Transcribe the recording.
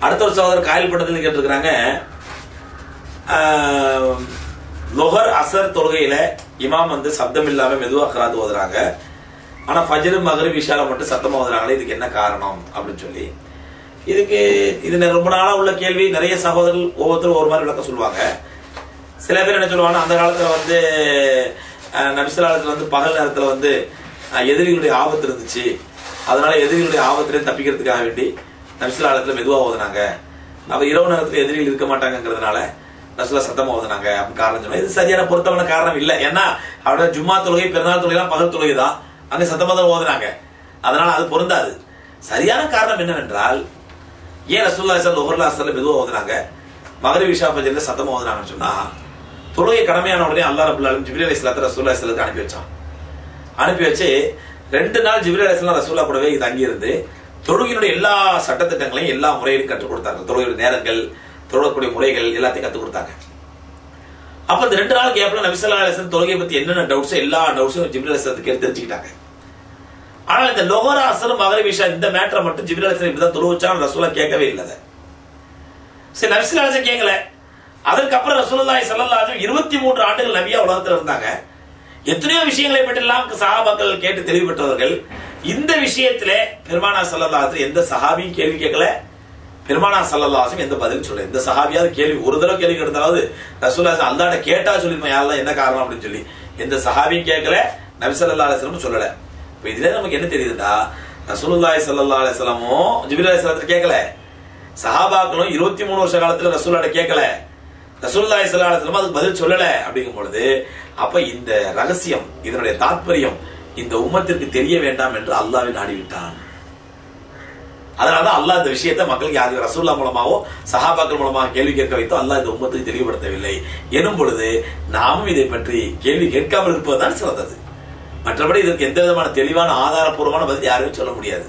அடுத்த ஒரு சகோதரர் காயல் பட்டத்தில் கேட்டிருக்கிறாங்க. லொஹர் அசர் தொழுகையில இமாம் வந்து சப்தம் இல்லாம மெதுவாக கராத்து ஓதுறாங்க. ஆனா ஃபஜ்ரு மகரு விஷால மட்டும் சத்தமா ஓதுறாங்களே இதுக்கு என்ன காரணம் அப்படின்னு சொல்லி. இதுக்கு இது ரொம்ப நாளா உள்ள கேள்வி. நிறைய சகோதரர்கள் ஒவ்வொருத்தரும் ஒரு மாதிரி விளக்கம் சொல்லுவாங்க. சில பேர் என்ன சொல்லுவாங்கன்னா அந்த காலத்துல வந்து அஹ், நபிசலாலத்துல வந்து பகல் நேரத்துல வந்து எதிரிகளுடைய ஆபத்து இருந்துச்சு. அதனால எதிரிகளுடைய ஆபத்திலே தப்பிக்கிறதுக்காக வேண்டி நபிசலாலத்துல மெதுவா ஓதுனாங்க. அப்ப இரவு நேரத்துல எதிரிகள் இருக்க மாட்டாங்கங்கிறதுனால நசுலா சத்தமா ஓதுனாங்க. அப்படின்னு காரணம் சொன்னாங்க இது சரியான பொருத்தமான காரணம் இல்ல. ஏன்னா அவரோட ஜும்மா தொழுகை பிறநாள் தொழுகைலாம் பகல் தொழுகை தான் அங்க சத்தமா தான் ஓதுனாங்க. அதனால அது பொருந்தாது. சரியான காரணம் என்னவென்றால் ஏன் ரசூல்லா சார் ஒவ்வொரு சார் மெதுவாக ஓதுனாங்க? மகரி விஷா பஜன்ல சத்தமா ஓதுனாங்கன்னு சொன்னா தொழுகை கடமையான உடனே அல்லா ரபுல்லாலும் அலம் ஜிபிரி அலிஸ்லாத்த ரசூல்லா இஸ்லாத்துக்கு அனுப்பி வச்சான். அனுப்பி வச்சு ரெண்டு நாள் ஜிபிரி அலிஸ்லாம் ரசூல்லா கூடவே இது இருந்து தொழுகையினுடைய எல்லா சட்டத்திட்டங்களையும் எல்லா முறையிலும் கற்றுக் கொடுத்தாங்க. தொழுகையுடைய நேரங்கள் தொழக்கூடிய முறைகள் எல்லாத்தையும் கற்றுக் கொடுத்தாங்க. அப்ப இந்த ரெண்டு நாள் கேப்ல நபிசல்லா அலிசன் தொழுகை பத்தி என்னென்ன டவுட்ஸ் எல்லா டவுட்ஸும் ஜிபில் அலிஸ்லத்துக்கு எடுத்து தெரிஞ்சுக்கிட்டாங்க ஆனா இந்த லொஹரா அசரும் மகரவிஷா இந்த மேட்டரை மட்டும் ஜிபில் அலிசன் இப்படிதான் தொழு ரசூலா கேட்கவே இல்லை சரி நபிசல்லா அலிசன் கேட்கல. அதற்கப்புறம் ரசூலுல்லாஹி ஸல்லல்லாஹு இருபத்தி மூன்று ஆண்டுகள் நபியா உலகத்தில் இருந்தாங்க எத்தனையோ விஷயங்களை பற்றியெல்லாம் சகாபாக்கள் கேட்டு தெளிவு பெற்றவர்கள் இந்த விஷயத்துல பெருமானா ஸல்லல்லாஹு எந்த சஹாபியும் கேள்வி கேட்கல. பெருமானா ஸல்லல்லாஹு எந்த பதிலும் சொல்ல எந்த சஹாபியாவது கேள்வி ஒரு தடவை கேள்வி கேட்டாவது ரசூல்லாசன் ஸல்லல்லாஹு கேட்டா சொல்லிருமா யாரெல்லாம் என்ன காரணம்? அப்படின்னு சொல்லி. எந்த சஹாபியும் கேட்கல நபி ஸல்லல்லாஹு சொல்லல. இப்ப இதுல நமக்கு என்ன தெரியுதுன்னா ரசூலுல்லாய் சல்லா அலிஸ்லமும் ஜிபில் அலிஸ்லாத்துல கேட்கல. சஹாபாக்களும் இருபத்தி மூணு வருஷ காலத்துல ரசூல்லாட்ட கேட்கல. ரசூல்லாய் சல்லா அலிஸ்லமும் அதுக்கு பதில் சொல்லல அப்படிங்கும் பொழுது அப்ப இந்த ரகசியம் இதனுடைய தாத்பரியம் இந்த உம்மத்திற்கு தெரிய வேண்டாம் என்று அல்லாவை நாடிவிட்டான். அதனாலதான் அல்லாஹ் இந்த விஷயத்தை மக்களுக்கு யாரு ரசூல்லா மூலமாவோ சஹாபாக்கள் மூலமாக கேள்வி கேட்க வைத்தோ அல்லாஹ் இந்த உம்மத்துக்கு தெளிவுபடுத்தவில்லை. எனும் பொழுது நாமும் இதை பற்றி கேள்வி கேட்காமல் இருப்பதுதான் சிறந்தது. மற்றபடி இதற்கு எந்த விதமான தெளிவான ஆதாரப்பூர்வமான பதில் யாருமே சொல்ல முடியாது.